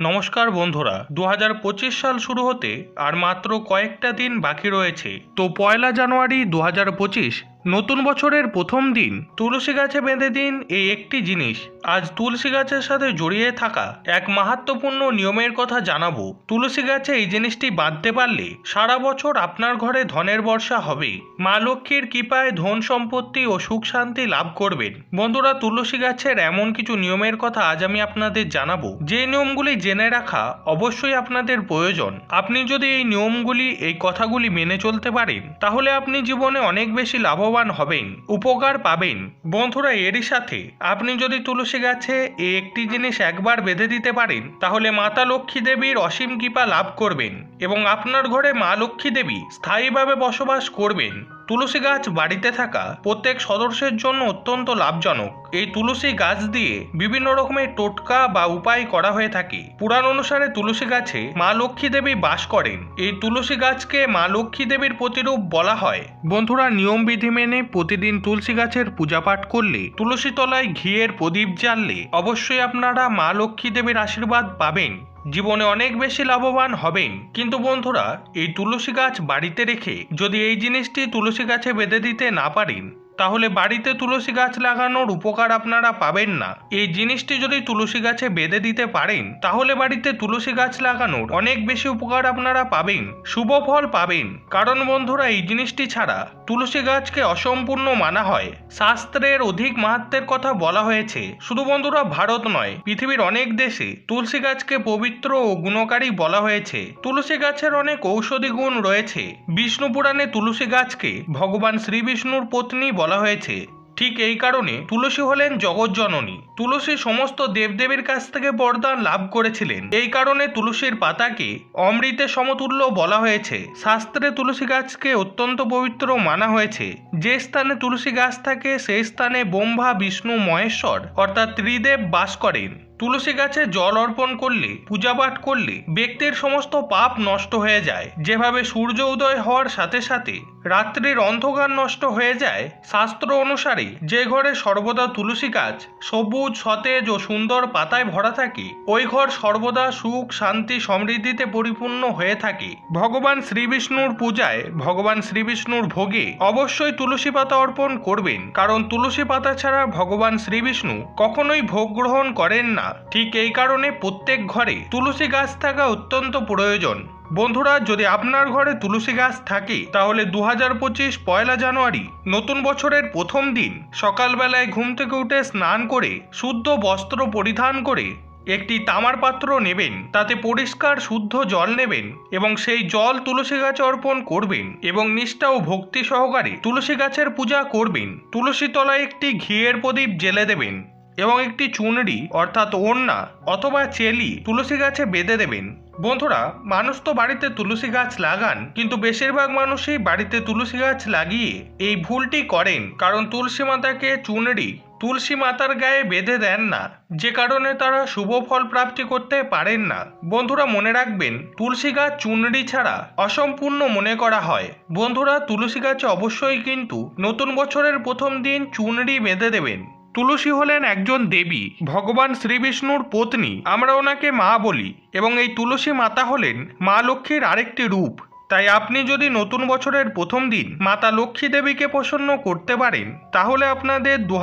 নমস্কার বন্ধুরা দু হাজার পঁচিশ সাল শুরু হতে আর মাত্র কয়েকটা দিন বাকি রয়েছে। তো পয়লা জানুয়ারি দু হাজার পঁচিশ নতুন বছরের প্রথম দিন তুলসী গাছে বেঁধে দিন এই একটি জিনিস। আজ তুলসী গাছের সাথে জড়িয়ে থাকা এক মাহাত্মপূর্ণ নিয়মের কথা জানাব। তুলসী গাছে এই জিনিসটি বাঁধতে পারলে সারা বছর আপনার ঘরে ধনের বর্ষা হবে। মা লক্ষ্মীর কৃপায় ধন সম্পত্তি ও সুখ শান্তি লাভ করবেন। বন্ধুরা, তুলসী গাছের এমন কিছু নিয়মের কথা আজ আমি আপনাদের জানাব। যে নিয়মগুলি জেনে রাখা অবশ্যই আপনাদের প্রয়োজন। আপনি যদি এই নিয়মগুলি, এই কথাগুলি মেনে চলতে পারেন, তাহলে আপনি জীবনে অনেক বেশি লাভবান হবেন, উপকার পাবেন। বন্ধুরা, এরই সাথে আপনি যদি তুলসী গাছে একটি জিনিস একবার বেঁধে দিতে পারেন, তাহলে মাতা লক্ষ্মী দেবীর অসীম কৃপা লাভ করবেন এবং আপনার ঘরে মা লক্ষ্মী দেবী স্থায়ীভাবে বসবাস করবেন। তুলসী গাছ বাড়িতে থাকা প্রত্যেক সদস্যের জন্য অত্যন্ত লাভজনক। এই তুলসী গাছ দিয়ে বিভিন্ন রকমের টোটকা বা উপায় করা হয়ে থাকে। পুরাণ অনুসারে তুলসী গাছে মা লক্ষ্মী দেবী বাস করেন। এই তুলসী গাছকে মা লক্ষ্মী দেবীর প্রতিরূপ বলা হয়। বন্ধুরা, নিয়ম বিধি মেনে প্রতিদিন তুলসী গাছের পূজা পাঠ করলে, তুলসী তলায় ঘিয়ের প্রদীপ জ্বাললে অবশ্যই আপনারা মা লক্ষ্মী দেবীর আশীর্বাদ পাবেন। জীবনে অনেক বেশি লাভবান হবেন। কিন্তু বন্ধুরা, এই তুলসী গাছ বাড়িতে রেখে যদি এই জিনিসটি তুলসী গাছে বেঁধে দিতে না পারেন তাহলে বাড়িতে তুলসী গাছ লাগানোর উপকার আপনারা পাবেন না। এই জিনিসটি যদি তুলসী গাছে বেঁধে দিতে পারেন, তাহলে বাড়িতে তুলসী গাছ লাগানোর অনেক বেশি উপকার আপনারা পাবেন, শুভ ফল পাবেন। কারণ বন্ধুরা, এই জিনিসটি ছাড়া তুলসী গাছকে অসম্পূর্ণ মানা হয়। শাস্ত্রের অধিক মাহাত্মের কথা বলা হয়েছে, শুধু বন্ধুরা ভারত নয়, পৃথিবীর অনেক দেশে তুলসী গাছকে পবিত্র ও গুণকারী বলা হয়েছে। তুলসী গাছের অনেক ঔষধি গুণ রয়েছে। বিষ্ণু পুরাণে তুলসী গাছকে ভগবান শ্রী বিষ্ণুর পত্নী বলা হয়েছে। ঠিক এই কারণে তুলসী হলেন জগৎজননী তুলসী সমস্ত দেবদেবীর কাছ থেকে বরদান লাভ করেছিলেন। এই কারণে তুলসীর পাতাকে অমৃতের সমতুল্য বলা হয়েছে। শাস্ত্রে তুলসী গাছকে অত্যন্ত পবিত্র মানা হয়েছে। যে স্থানে তুলসী গাছ থাকে, সেই স্থানে ব্রহ্মা, বিষ্ণু, মহেশ্বর অর্থাৎ ত্রিদেব বাস করেন। তুলসী গাছে জল অর্পণ করলে, পূজাপাঠ করলে ব্যক্তির সমস্ত পাপ নষ্ট হয়ে যায়। যেভাবে সূর্য উদয় হওয়ার সাথে সাথে রাত্রির অন্ধকার নষ্ট হয়ে যায়, শাস্ত্র অনুসারে যে ঘরে সর্বদা তুলসী গাছ সবুজ, সতেজ ও সুন্দর পাতায় ভরা থাকে, ওই ঘর সর্বদা সুখ, শান্তি, সমৃদ্ধিতে পরিপূর্ণ হয়ে থাকে। ভগবান শ্রীবিষ্ণুর পূজায় ভগবান শ্রীবিষ্ণুর ভোগে অবশ্যই তুলসী পাতা অর্পণ করবেন, কারণ তুলসী পাতা ছাড়া ভগবান শ্রীবিষ্ণু কখনোই ভোগ গ্রহণ করেন না। ঠিক এই কারণে প্রত্যেক ঘরে তুলসী গাছ থাকা অত্যন্ত প্রয়োজন। বন্ধুরা, যদি আপনার ঘরে তুলসী গাছ থাকে, তাহলে দু হাজার পঁচিশ পয়লা জানুয়ারি, নতুন বছরের প্রথম দিন, সকালবেলায় ঘুম থেকে উঠে স্নান করে শুদ্ধ বস্ত্র পরিধান করে একটি তামার পাত্র নেবেন, তাতে পরিষ্কার শুদ্ধ জল নেবেন এবং সেই জল তুলসী গাছে অর্পণ করবেন এবং নিষ্ঠা ও ভক্তি সহকারে তুলসী গাছের পূজা করবেন। তুলসী তলায় একটি ঘিয়ের প্রদীপ জেলে দেবেন। এবং একটি চুনরি, অর্থাৎ ওড়না, অথবা চেলি তুলসী গাছে বেঁধে দেবেন। বন্ধুরা, মানুষ তো বাড়িতে তুলসী গাছ লাগান, কিন্তু বেশিরভাগ মানুষই বাড়িতে তুলসী গাছ লাগিয়ে এই ভুলটি করেন। কারণ তুলসী মাতাকে চুনরি, তুলসী মাতার গায়ে বেঁধে দেন না। যে কারণে তারা শুভ ফল প্রাপ্তি করতে পারেন না। বন্ধুরা, মনে রাখবেন, তুলসী গাছ চুনরি ছাড়া অসম্পূর্ণ মনে করা হয়। বন্ধুরা, তুলসী গাছে অবশ্যই কিন্তু নতুন বছরের প্রথম দিন চুনরি বেঁধে দেবেন। তুলসী হলেন একজন দেবী, ভগবান শ্রীবিষ্ণুর পত্নী। আমরা ওনাকে মা বলি এবং এই তুলসী মাতা হলেন মা লক্ষ্মীর আরেকটি রূপ। তাই আপনি যদি নতুন বছরের প্রথম দিন মাতা লক্ষ্মী দেবীকে প্রসন্ন করতে পারেন, তাহলে আপনাদের দু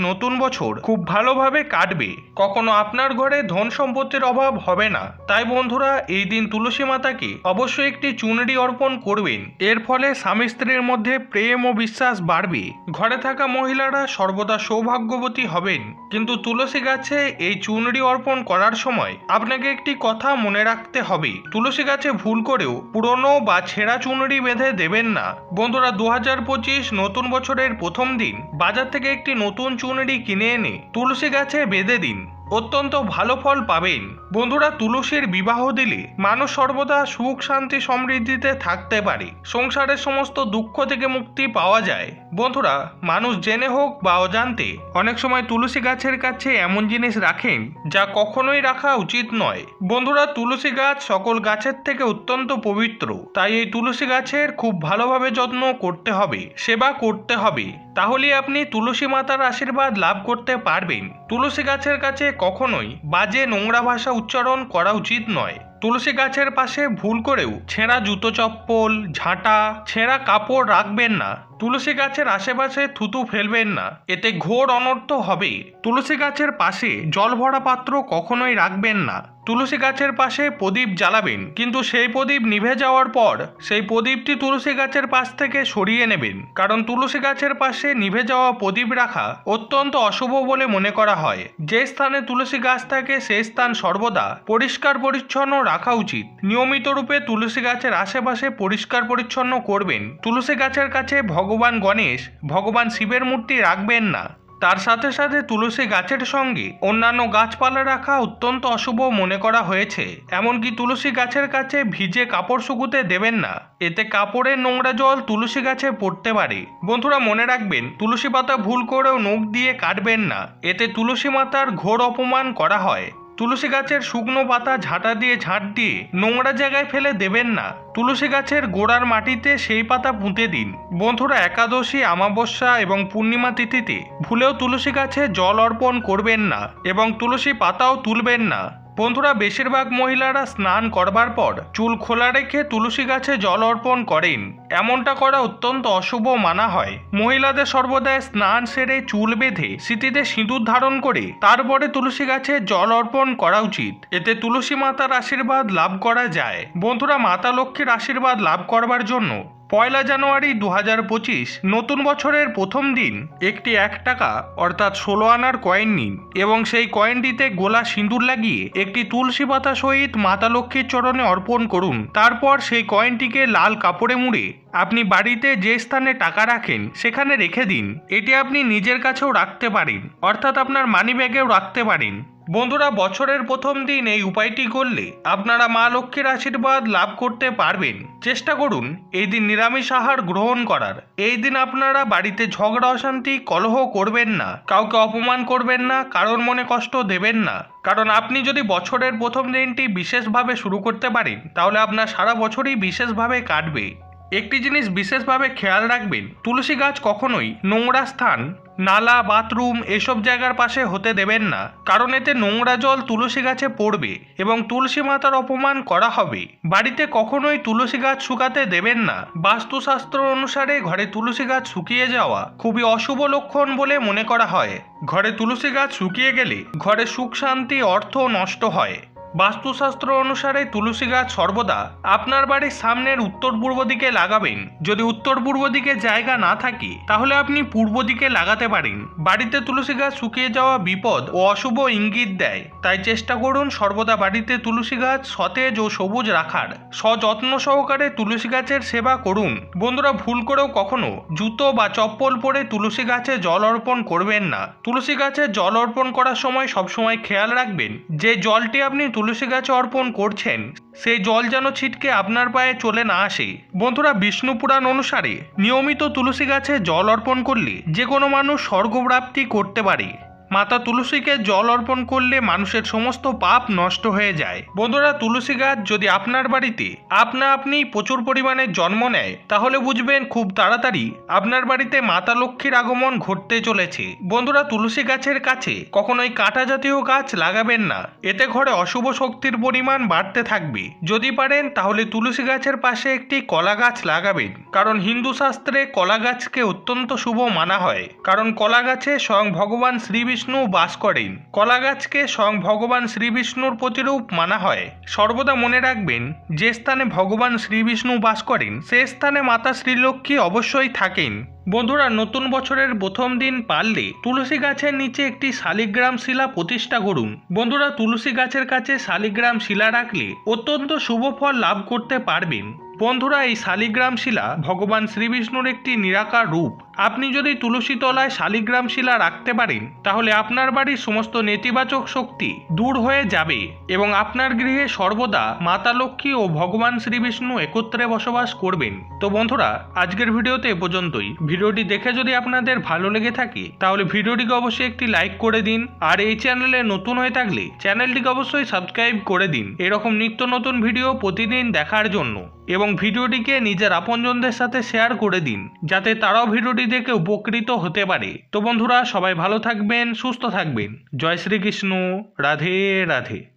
নতুন বছর খুব ভালোভাবে কাটবে। কখনো আপনার ঘরে ধন সম্পত্তির অভাব হবে না। তাই বন্ধুরা, এই দিন তুলসী মাতাকে অবশ্যই একটি চুনরি অর্পণ করবেন। এর ফলে স্বামী স্ত্রীর মধ্যে প্রেম ও বিশ্বাস বাড়বে। ঘরে থাকা মহিলারা সর্বদা সৌভাগ্যবতী হবেন। কিন্তু তুলসী গাছে এই চুনরি অর্পণ করার সময় আপনাকে একটি কথা মনে রাখতে হবে। তুলসী গাছে ভুল করেও পুরনো বা ছেঁড়া চুনরি বেঁধে দেবেন না। বন্ধুরা দু পঁচিশ নতুন বছরের প্রথম দিন। বাজার থেকে একটি নতুন চুনরি কিনে এনে তুলসী গাছে বেঁধে দিন। অত্যন্ত ভালো ফল পাবেন। বন্ধুরা তুলসীর বিবাহ দিলে মানুষ সর্বদা সুখ, শান্তি, সমৃদ্ধিতে থাকতে পারে। সংসারের সমস্ত দুঃখ থেকে মুক্তি পাওয়া যায়। বন্ধুরা, মানুষ জেনে হোক বা অজান্তে, অনেক সময় তুলসী গাছের কাছে এমন জিনিস রাখেন যা কখনোই রাখা উচিত নয়। বন্ধুরা, তুলসী গাছ সকল গাছের থেকে অত্যন্ত পবিত্র। তাই এই তুলসী গাছের খুব ভালোভাবে যত্ন করতে হবে, সেবা করতে হবে। তাহলে আপনি তুলসী মাতার আশীর্বাদ লাভ করতে পারবেন। তুলসী গাছের কাছে কখনোই বাজে নোংরা ভাষা উচ্চারণ করা উচিত নয়। তুলসী গাছের পাশে ভুল করেও ছেঁড়া জুতো চপ্পল, ঝাঁটা, ছেঁড়া কাপড় রাখবেন না। তুলসী গাছের আশেপাশে থুতু ফেলবেন না, এতে ঘোর অনর্থ হবে। তুলসী গাছের পাশে জল ভরা পাত্র কখনোই রাখবেন না। তুলসী গাছের পাশে প্রদীপ জ্বালাবেন, কিন্তু সেই প্রদীপ নিভে যাওয়ার পর সেই প্রদীপটি তুলসী গাছের পাশ থেকে সরিয়ে নেবেন। কারণ তুলসী গাছের পাশে নিভে যাওয়া প্রদীপ রাখা অত্যন্ত অশুভ বলে মনে করা হয়। যে স্থানে তুলসী গাছ থাকে সেই স্থান সর্বদা পরিষ্কার পরিচ্ছন্ন রাখা উচিত। নিয়মিত রূপে তুলসী গাছের আশেপাশে পরিষ্কার পরিচ্ছন্ন করবেন। তুলসী গাছের কাছে ভগবান গণেশ, ভগবান শিবের মূর্তি রাখবেন না। তার সাথে সাথে তুলসী গাছের সঙ্গে অন্যান্য গাছপালা রাখা অত্যন্ত অশুভ মনে করা হয়েছে। এমনকি তুলসী গাছের কাছে ভিজে কাপড় শুকুতে দেবেন না। এতে কাপড়ের নোংরা জল তুলসী গাছে পড়তে পারে। বন্ধুরা, মনে রাখবেন, তুলসী পাতা ভুল করেও নখ দিয়ে কাটবেন না। এতে তুলসী মাতার ঘোর অপমান করা হয়। তুলসী গাছের শুকনো পাতা ঝাঁটা দিয়ে ঝাঁট দিয়ে নোংরা জায়গায় ফেলে দেবেন না। তুলসী গাছের গোড়ার মাটিতে সেই পাতা পুঁতে দিন। বন্ধুরা, একাদশী আমাবস্যা এবং পূর্ণিমা তিথিতে ভুলেও তুলসী গাছে জল অর্পণ করবেন না এবং তুলসী পাতাও তুলবেন না। বন্ধুরা, বেশিরভাগ মহিলারা স্নান করবার পর চুল খোলা রেখে তুলসী গাছে জল অর্পণ করেন। এমনটা করা অত্যন্ত অশুভ মানা হয়। মহিলাদের সর্বদাই স্নান সেরে চুল বেঁধে স্মৃতিতে সিঁদুর ধারণ করে তারপরে তুলসী গাছে জল অর্পণ করা উচিত। এতে তুলসী মাতার আশীর্বাদ লাভ করা যায়। বন্ধুরা, মাতা লক্ষ্মীর আশীর্বাদ লাভ করবার জন্য পয়লা জানুয়ারি দু পঁচিশ, নতুন বছরের প্রথম দিন, একটি এক টাকা, অর্থাৎ ষোলো আনার কয়েন নিন এবং সেই কয়েনটিতে গোলা সিঁদুর লাগিয়ে একটি তুলসী পাতা সহিত মাতা লক্ষ্মীর চরণে অর্পণ করুন। তারপর সেই কয়েনটিকে লাল কাপড়ে মুড়ে আপনি বাড়িতে যে স্থানে টাকা রাখেন, সেখানে রেখে দিন। এটি আপনি নিজের কাছেও রাখতে পারেন, অর্থাৎ আপনার মানি ব্যাগেও রাখতে পারেন। বন্ধুরা, বছরের প্রথম দিন এই উপায়টি করলে আপনারা মা লক্ষ্মীর আশীর্বাদ লাভ করতে পারবেন। চেষ্টা করুন এই দিন নিরামিষ আহার গ্রহণ করার। এই দিন আপনারা বাড়িতে ঝগড়া, অশান্তি, কলহ করবেন না। কাউকে অপমান করবেন না, কারোর মনে কষ্ট দেবেন না। কারণ আপনি যদি বছরের প্রথম দিনটি বিশেষভাবে শুরু করতে পারেন, তাহলে আপনার সারা বছরই বিশেষভাবে কাটবে। একটি জিনিস বিশেষভাবে খেয়াল রাখবেন, তুলসী গাছ কখনোই নোংরা স্থান, নালা, বাথরুম এসব জায়গার পাশে হতে দেবেন না, কারণ এতে নোংরা জল তুলসী গাছে পড়বে এবং তুলসী মাতার অপমান করা হবে। বাড়িতে কখনোই তুলসী গাছ শুকাতে দেবেন না। বাস্তুশাস্ত্র অনুসারে ঘরে তুলসী গাছ শুকিয়ে যাওয়া খুবই অশুভ লক্ষণ বলে মনে করা হয়। ঘরে তুলসী গাছ শুকিয়ে গেলে ঘরে সুখ, শান্তি, অর্থ নষ্ট হয়। বাস্তুশাস্ত্র অনুসারে তুলসী গাছ সর্বদা আপনার বাড়ির সামনের উত্তর পূর্ব দিকে লাগাবেন। যদি উত্তর পূর্ব দিকে জায়গা না থাকে, তাহলে আপনি পূর্ব দিকে লাগাতে পারেন। বাড়িতে তুলসী গাছ শুকিয়ে যাওয়া বিপদ ও অশুভ ইঙ্গিত দেয়। তাই চেষ্টা করুন সর্বদা বাড়িতে তুলসী গাছ সতেজ ও সবুজ রাখার। সযত্ন সহকারে তুলসী গাছের সেবা করুন। বন্ধুরা, ভুল করেও কখনো জুতো বা চপ্পল পরে তুলসী গাছে জল অর্পণ করবেন না। তুলসী গাছে জল অর্পণ করার সময় সবসময় খেয়াল রাখবেন, যে জলটি আপনি তুলসী গাছ অর্পণ করছেন সেই জল যেন ছিটকে আপনার পায়ে চলে না আসে। বন্ধুরা, বিষ্ণু পুরাণ অনুসারে নিয়মিত তুলসী গাছে জল অর্পণ করলে যে কোনো মানুষ স্বর্গপ্রাপ্তি করতে পারে। মাতা তুলসীকে জল অর্পণ করলে মানুষের সমস্ত পাপ নষ্ট হয়ে যায়। বন্ধুরা, তুলসী গাছ যদি আপনার বাড়িতে, আপনা আপনি প্রচুর পরিমাণে জন্ম নেয়, তাহলে বুঝবেন খুব তাড়াতাড়ি আপনার বাড়িতে মাতা লক্ষ্মীর আগমন ঘটতে চলেছে। বন্ধুরা, তুলসী গাছের কাছে কখনোই কাঁটা জাতীয় গাছ লাগাবেন না। এতে ঘরে অশুভ শক্তির পরিমাণ বাড়তে থাকবে। যদি পারেন, তাহলে তুলসী গাছের পাশে একটি কলা গাছ লাগাবেন। কারণ হিন্দু শাস্ত্রে কলা গাছকে অত্যন্ত শুভ মানা হয়। কারণ কলা গাছে স্বয়ং ভগবান শ্রী বিষ্ণু বাস করেন। কলা গাছকে স্বয়ং ভগবান শ্রীবিষ্ণুর প্রতিরূপ মানা হয়। সর্বদা মনে রাখবেন, যে স্থানে ভগবান শ্রীবিষ্ণু বাস করেন, সে স্থানে মাতা শ্রীলক্ষ্মী অবশ্যই থাকেন। বন্ধুরা, নতুন বছরের প্রথম দিন পারলে তুলসী গাছের নিচে একটি শালিগ্রাম শিলা প্রতিষ্ঠা করুন। বন্ধুরা, তুলসী গাছের কাছে শালিগ্রাম শিলা রাখলে অত্যন্ত শুভ ফল লাভ করতে পারবেন। বন্ধুরা, এই শালিগ্রাম শিলা ভগবান শ্রীবিষ্ণুর একটি নিরাকার রূপ। আপনি যদি তুলসী তলায় শালিগ্রাম শিলা রাখতে পারেন, তাহলে আপনার বাড়ির সমস্ত নেতিবাচক শক্তি দূর হয়ে যাবে এবং আপনার গৃহে সর্বদা মাতা লক্ষ্মী ও ভগবান শ্রীবিষ্ণু একত্রে বসবাস করবেন। তো বন্ধুরা, আজকের ভিডিওতে এ পর্যন্তই। ভিডিওটি দেখে যদি আপনাদের ভালো লেগে থাকে, তাহলে ভিডিওটিকে অবশ্যই একটি লাইক করে দিন আর এই চ্যানেলে নতুন হয়ে থাকলে চ্যানেলটিকে অবশ্যই সাবস্ক্রাইব করে দিন। এরকম নিত্য নতুন ভিডিও প্রতিদিন দেখার জন্য এবং ভিডিওটিকে নিজের আপনজনদের সাথে শেয়ার করে দিন, যাতে তারাও ভিডিওটি দেখে উপকৃত হতে পারে। তো বন্ধুরা, সবাই ভালো থাকবেন, সুস্থ থাকবেন। জয় শ্রীকৃষ্ণ। রাধে রাধে।